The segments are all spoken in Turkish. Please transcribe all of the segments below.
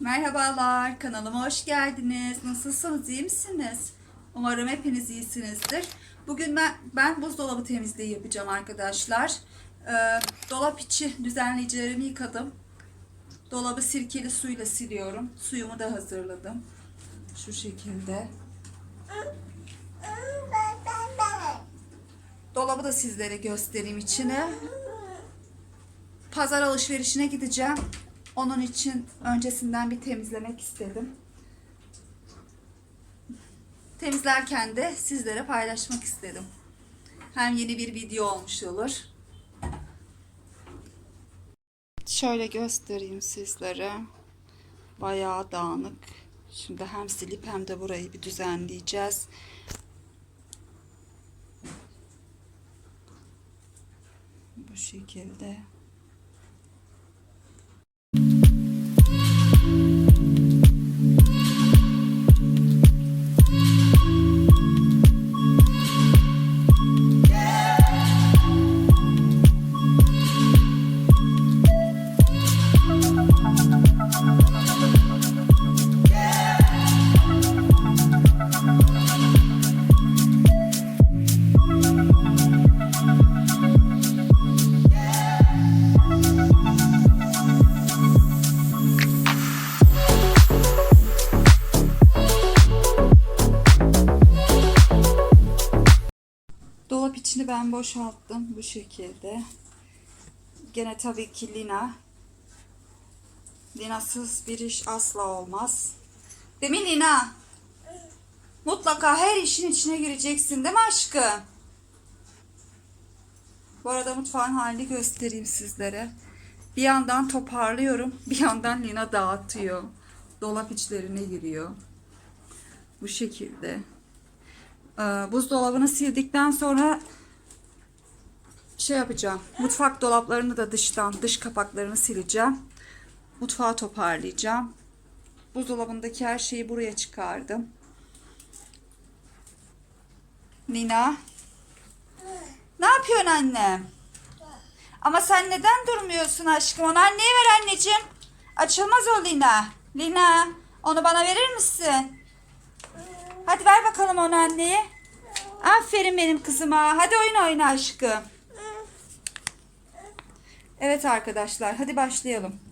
Merhabalar, kanalıma hoş geldiniz. Nasılsınız, iyi misiniz? Umarım hepiniz iyisinizdir. Bugün ben, ben buzdolabı temizliği yapacağım arkadaşlar. Ee, dolap içi düzenleyicilerimi yıkadım. Dolabı sirkeli suyla siliyorum. Suyumu da hazırladım. Şu şekilde. Dolabı da sizlere göstereyim içine. Pazar alışverişine gideceğim. Onun için öncesinden bir temizlemek istedim. Temizlerken de sizlere paylaşmak istedim. Hem yeni bir video olmuş olur. Şöyle göstereyim sizlere. Bayağı dağınık. Şimdi hem silip hem de burayı bir düzenleyeceğiz. Bu şekilde. Boşalttım bu şekilde. Gene tabii ki lina. Linasız bir iş asla olmaz. Değil mi Lina? Mutlaka her işin içine gireceksin değil mi aşkım? Bu arada mutfağın halini göstereyim sizlere. Bir yandan toparlıyorum, bir yandan Lina dağıtıyor. Dolap içlerine giriyor. Bu şekilde. Ee, buzdolabını sildikten sonra şey yapacağım. Mutfak dolaplarını da dıştan, dış kapaklarını sileceğim. Mutfağı toparlayacağım. Buzdolabındaki her şeyi buraya çıkardım. Nina. Ne yapıyorsun annem? Ama sen neden durmuyorsun aşkım? Onu anneye ver anneciğim. Açılmaz o Lina. Lina, onu bana verir misin? Hadi ver bakalım onu anneye. Aferin benim kızıma. Hadi oyun oyna aşkım. Evet arkadaşlar hadi başlayalım.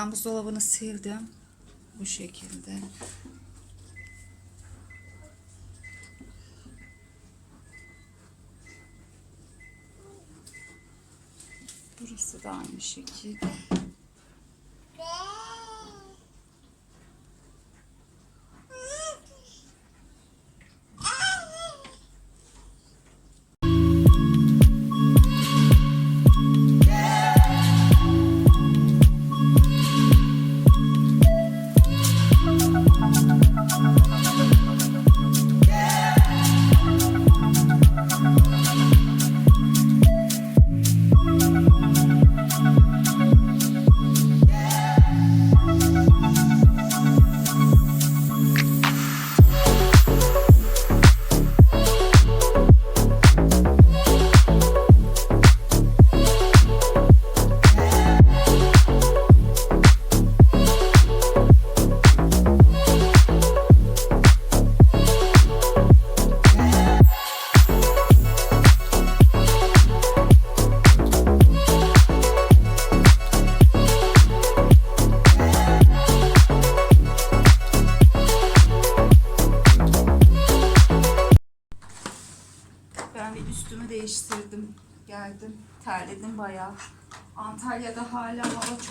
Ben buzdolabını sildim. Bu şekilde. Burası da aynı şekilde.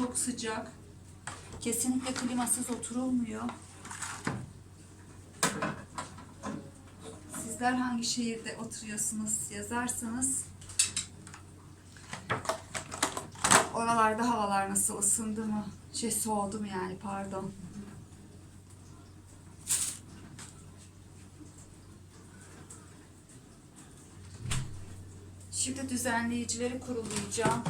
Çok sıcak. Kesinlikle klimasız oturulmuyor. Sizler hangi şehirde oturuyorsunuz yazarsanız oralarda havalar nasıl ısındı mı? Şey soğudu mu yani pardon. Şimdi düzenleyicileri kurulayacağım.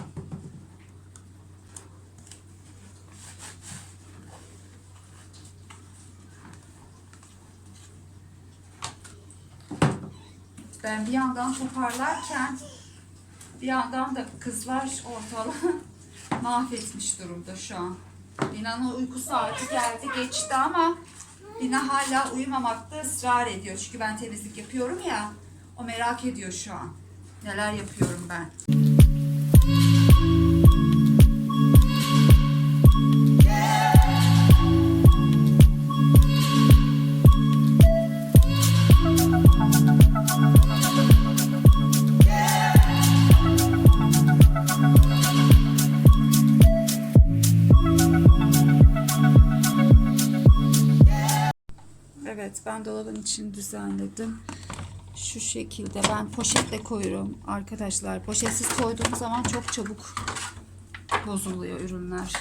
Ben bir yandan toparlarken bir yandan da kızlar ortalığı mahvetmiş durumda şu an. Lina'nın uyku saati geldi geçti ama Lina hala uyumamakta ısrar ediyor. Çünkü ben temizlik yapıyorum ya. O merak ediyor şu an. Neler yapıyorum ben. Evet ben dolabın içini düzenledim. Şu şekilde ben poşetle koyuyorum arkadaşlar. Poşetsiz koyduğum zaman çok çabuk bozuluyor ürünler.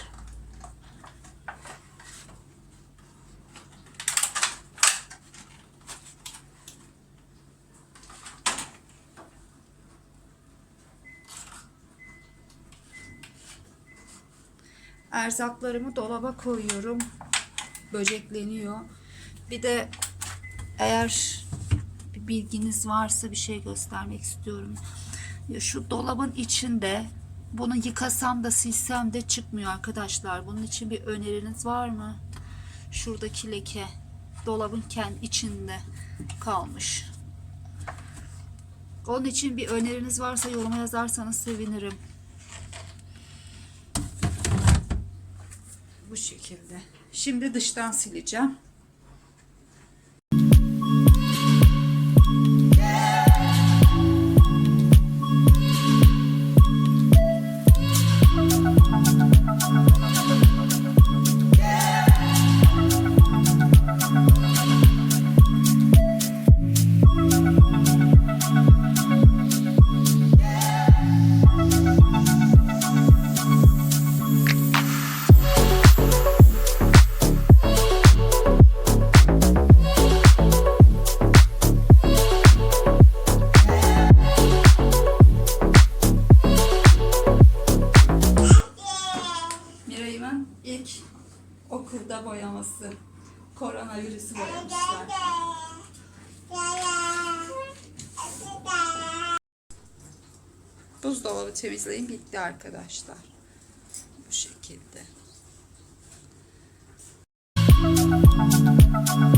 Erzaklarımı dolaba koyuyorum. Böcekleniyor. Bir de eğer bir bilginiz varsa bir şey göstermek istiyorum. Şu dolabın içinde bunu yıkasam da silsem de çıkmıyor arkadaşlar. Bunun için bir öneriniz var mı? Şuradaki leke dolabın kendi içinde kalmış. Onun için bir öneriniz varsa yoruma yazarsanız sevinirim. Bu şekilde. Şimdi dıştan sileceğim. Boyaması. Koronavirüsü boyamışlar. Buzdolabı temizleyim bitti arkadaşlar. Bu şekilde. ben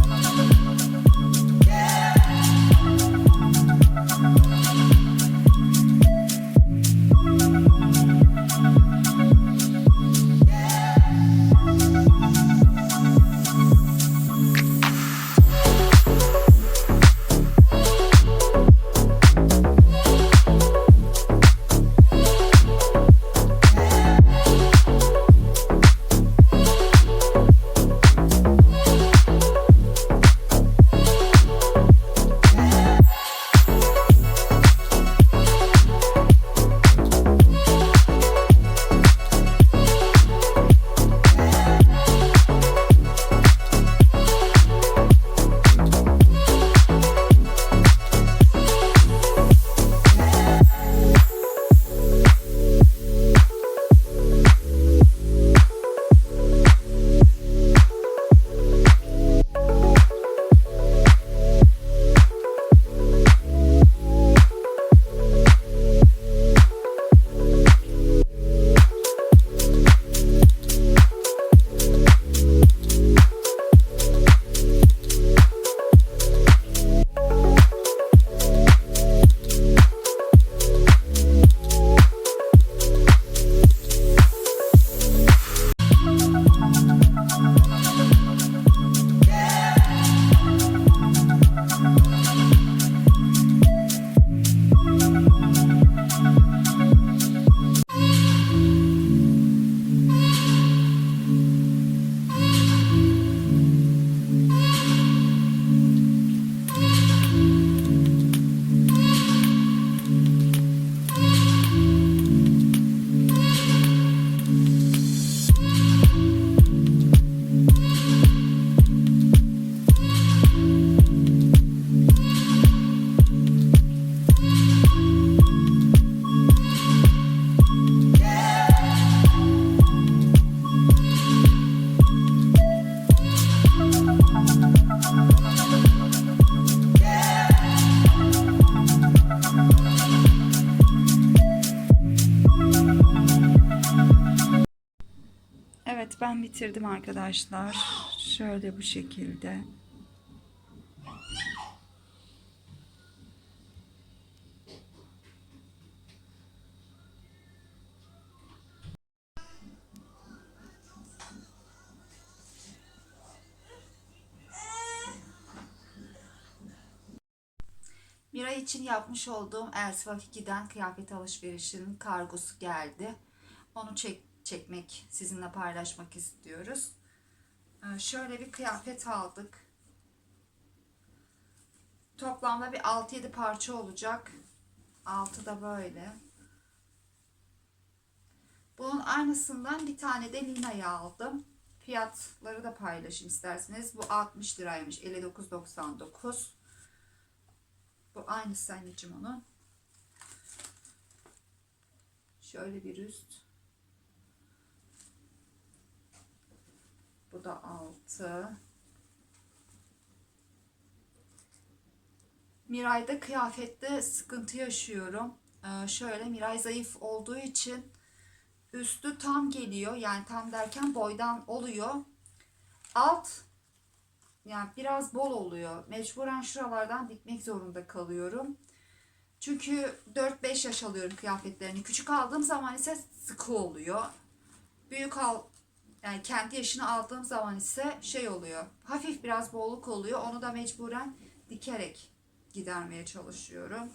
arkadaşlar. Şöyle bu şekilde. Mira için yapmış olduğum Elsivak 2'den kıyafet alışverişinin kargosu geldi. Onu çek, çekmek, sizinle paylaşmak istiyoruz. Ee, şöyle bir kıyafet aldık. Toplamda bir 6-7 parça olacak. 6 da böyle. Bunun aynısından bir tane de Lina'ya aldım. Fiyatları da paylaşayım isterseniz. Bu 60 liraymış. 59.99. Bu aynısı anneciğim onun. Şöyle bir üst. Bu da altı. Miray'da kıyafette sıkıntı yaşıyorum. Ee, şöyle Miray zayıf olduğu için üstü tam geliyor. Yani tam derken boydan oluyor. Alt yani biraz bol oluyor. Mecburen şuralardan dikmek zorunda kalıyorum. Çünkü 4-5 yaş alıyorum kıyafetlerini. Küçük aldığım zaman ise sıkı oluyor. Büyük al yani kendi yaşını aldığım zaman ise şey oluyor. Hafif biraz bolluk oluyor. Onu da mecburen dikerek gidermeye çalışıyorum.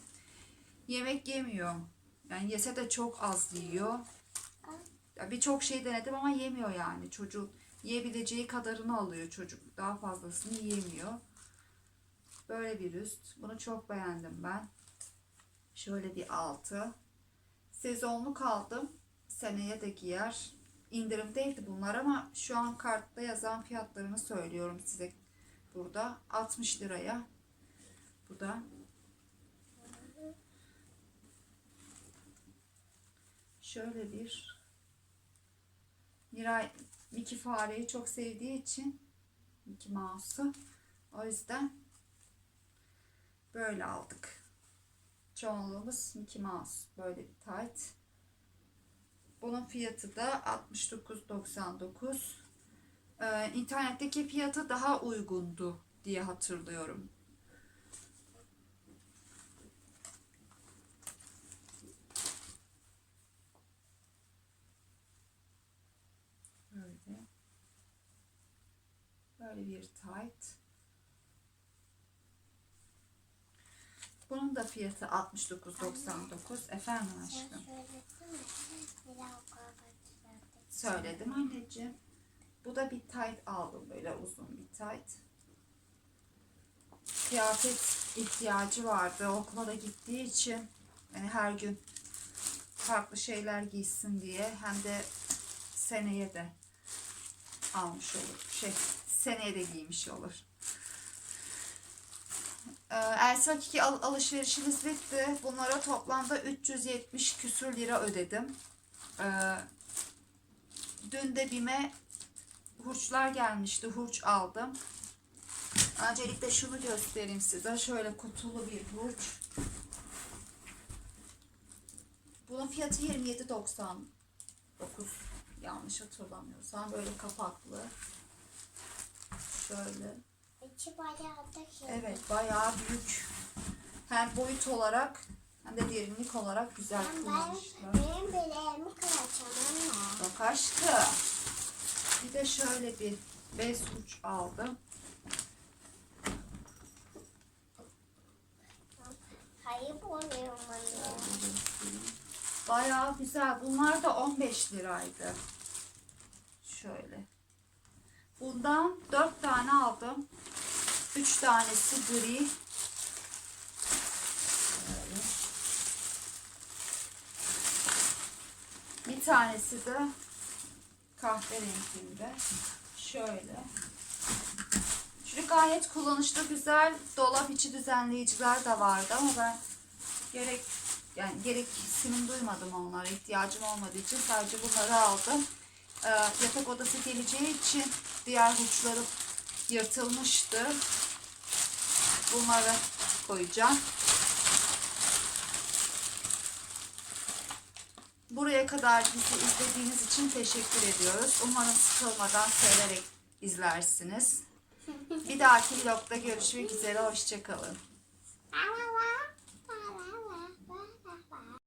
Yemek yemiyor. Yani yese de çok az yiyor. Birçok şey denedim ama yemiyor yani. Çocuk yiyebileceği kadarını alıyor çocuk. Daha fazlasını yiyemiyor. Böyle bir üst. Bunu çok beğendim ben. Şöyle bir altı. Sezonluk aldım. Seneye de giyer. İndirimdeydi bunlar ama şu an kartta yazan fiyatlarını söylüyorum size burada. 60 liraya. Bu da. Şöyle bir Miray Mickey fareyi çok sevdiği için Mickey Mouse'u o yüzden böyle aldık. Çoğunluğumuz Mickey Mouse böyle bir tight. Bunun fiyatı da 69.99. Ee, internetteki fiyatı daha uygundu diye hatırlıyorum. Böyle. Böyle bir tight. Bunun da fiyatı 69.99. Efendim aşkım. Söyledim anneciğim. Bu da bir tight aldım böyle uzun bir tight. Kıyafet ihtiyacı vardı. Okula da gittiği için yani her gün farklı şeyler giysin diye hem de seneye de almış olur. Şey seneye de giymiş olur. Ee, Elsivak 2 al- alışverişimiz bitti. Bunlara toplamda 370 küsür lira ödedim. Ee, dün de BİM'e hurçlar gelmişti. Hurç aldım. Öncelikle şunu göstereyim size. Şöyle kutulu bir hurç. Bunun fiyatı 27.99 yanlış hatırlamıyorsam. Böyle kapaklı. Şöyle. İçi bayağı da şey. Evet bayağı büyük. Hem boyut olarak hem de derinlik olarak güzel Ben, kullanmışlar. benim bileğimi kıracağım ama. Bak aşkım. Bir de şöyle bir bez uç aldım. Oluyorum anne. Bayağı güzel. Bunlar da 15 liraydı. Şöyle. Bundan 4 tane aldım. 3 tanesi gri. Bir tanesi de kahverenginde. Şöyle. Şu gayet kullanışlı güzel dolap içi düzenleyiciler de vardı ama ben gerek yani gereksinim duymadım onlara ihtiyacım olmadığı için sadece bunları aldım. Ee, yatak odası geleceği için diğer uçları yırtılmıştı. Bunları koyacağım. Buraya kadar bizi izlediğiniz için teşekkür ediyoruz. Umarım sıkılmadan severek izlersiniz. Bir dahaki vlogda görüşmek üzere. Hoşçakalın.